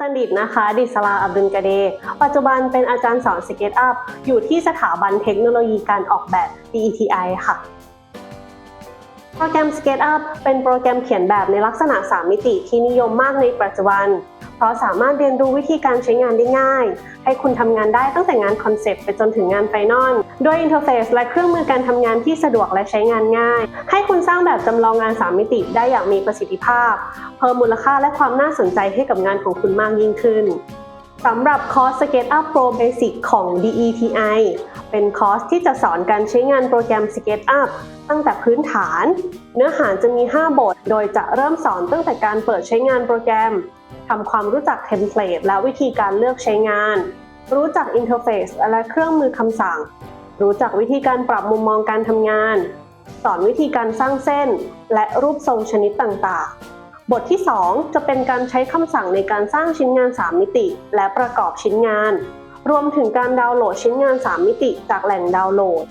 จันดิตนะคะ ดิสลาอับดุลกเด ปัจจุบันเป็นอาจารย์สอนสเก็ตอัพ อยู่ที่สถาบันเทคโนโลยีการออกแบบ DETI ค่ะโปรแกรม SketchUp เป็นโปรแกรมเขียนแบบในลักษณะ 3 มิติที่นิยมมากในปัจจุบัน เพราะสามารถเรียนรู้วิธีการใช้งานได้ง่าย ให้คุณทำงานได้ตั้งแต่งานคอนเซปต์ไปจนถึงงานไฟนอลด้วยอินเทอร์เฟซและเครื่องมือการทำงานที่สะดวกและใช้งานง่าย ให้คุณสร้างแบบจำลองงาน 3 มิติได้อย่างมีประสิทธิภาพ เพิ่มมูลค่าและความน่าสนใจให้กับงานของคุณมากยิ่งขึ้นสำหรับคอร์ส SketchUp Pro Basic ของ DETI เป็นคอร์สที่จะสอนการใช้งานโปรแกรม SketchUp ตั้งแต่พื้นฐาน เนื้อหาจะมี 5 บท โดยจะเริ่มสอนตั้งแต่การเปิดใช้งานโปรแกรม ทำความรู้จักเทมเพลตและวิธีการเลือกใช้งาน รู้จักอินเทอร์เฟซและเครื่องมือคำสั่ง รู้จักวิธีการปรับมุมมองการทำงาน สอนวิธีการสร้างเส้น และรูปทรงชนิดต่างๆ บทที่ 2 จะเป็นการใช้คำสั่งในการสร้างชิ้นงาน 3 มิติ และประกอบชิ้นงาน รวมถึงการดาวน์โหลดชิ้นงาน 3 มิติจากแหล่งดาวน์โหลด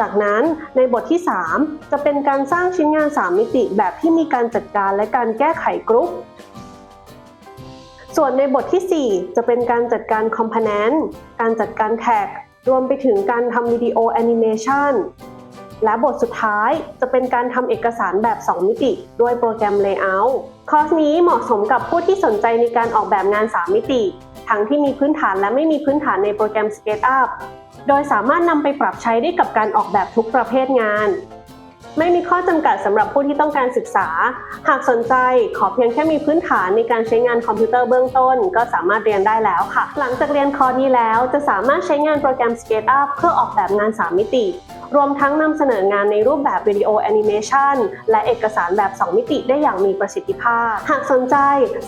จากนั้นในบทที่ 3 จะเป็นการสร้างชิ้นงาน 3 มิติแบบที่มีการจัดการและการแก้ไขกรุ๊ป ส่วนในบทที่ 4 จะเป็นการจัดการ Component การจัดการแท็ก รวมไปถึงการทำวิดีโอแอนิเมชันและบทสุดท้ายจะเป็นการทำเอกสารแบบ 2 มิติ ด้วยโปรแกรม Layout คอร์สนี้เหมาะสมกับผู้ที่สนใจในการออกแบบงาน 3 มิติ ทั้งที่มีพื้นฐานและไม่มีพื้นฐานในโปรแกรม SketchUp โดยสามารถนำไปปรับใช้ได้กับการออกแบบทุกประเภทงาน ไม่มีข้อจำกัดสำหรับผู้ที่ต้องการศึกษา หากสนใจขอเพียงแค่มีพื้นฐานในการใช้งานคอมพิวเตอร์เบื้องต้น ก็สามารถเรียนได้แล้วค่ะ หลังจากเรียนคอร์สนี้แล้ว จะสามารถใช้งานโปรแกรม SketchUp เพื่อออกแบบงาน 3 มิติ รวมทั้งนำเสนองานในรูปแบบวิดีโอแอนิเมชันและเอกสารแบบ 2 มิติได้อย่างมีประสิทธิภาพ หากสนใจ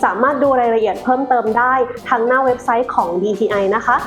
สามารถดูรายละเอียดเพิ่มเติมได้ทางหน้าเว็บไซต์ของ DTI นะคะ